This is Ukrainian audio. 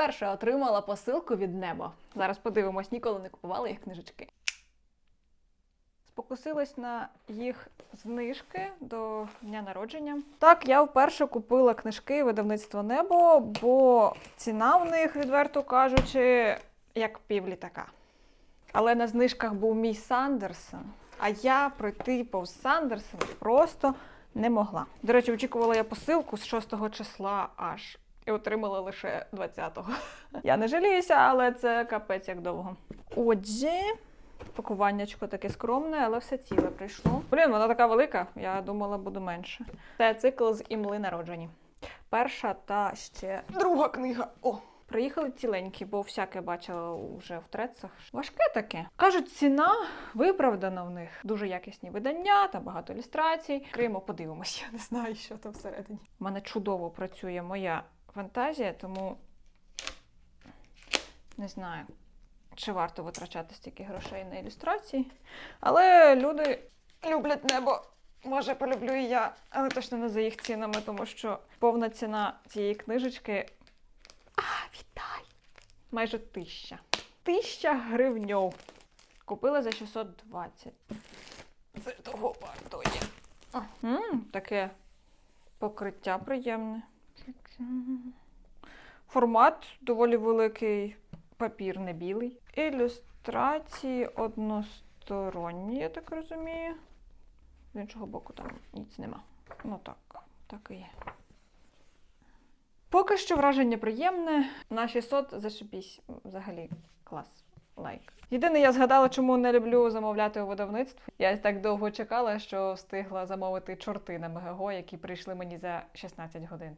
Вперше отримала посилку від неба. Зараз подивимось, ніколи не купувала їх книжечки. Спокусилась на їх знижки до дня народження. Так, я вперше купила книжки видавництва Небо, бо ціна в них, відверто кажучи, як пів літака. Але на знижках був мій Сандерсон, а я пройти повз Сандерсон просто не могла. До речі, очікувала я посилку з 6 числа аж. І отримала лише 20-го. Я не жаліюся, але це капець як довго. Отже, пакуваннячко таке скромне, але все ціле прийшло. Блін, вона така велика, я думала, буде менше. Це цикл з імли народжені. Перша та ще друга книга. О! Приїхали ціленькі, бо всяке бачила вже в трецах. Важке таке. Кажуть, ціна виправдана в них. Дуже якісні видання та багато ілюстрацій. Криємо, подивимося. Я не знаю, що там всередині. У мене чудово працює моя фантазія, тому не знаю, чи варто витрачати стільки грошей на ілюстрації. Але люди люблять небо. Може, полюблю і я, але точно не за їх цінами, тому що повна ціна цієї книжечки. А, вітай! Майже тисяча. Тисяча гривньов. Купила за 620. Це того вартує. М, таке покриття приємне. Формат доволі великий, папір не білий. Ілюстрації односторонні, я так розумію. З іншого боку там ніц нема. Ну так, так і є. Поки що враження приємне. На 600 зашибісь. Взагалі клас. Лайк. Єдине, я згадала, чому не люблю замовляти у видавництв. Я так довго чекала, що встигла замовити чорти на Мегаго, які прийшли мені за 16 годин.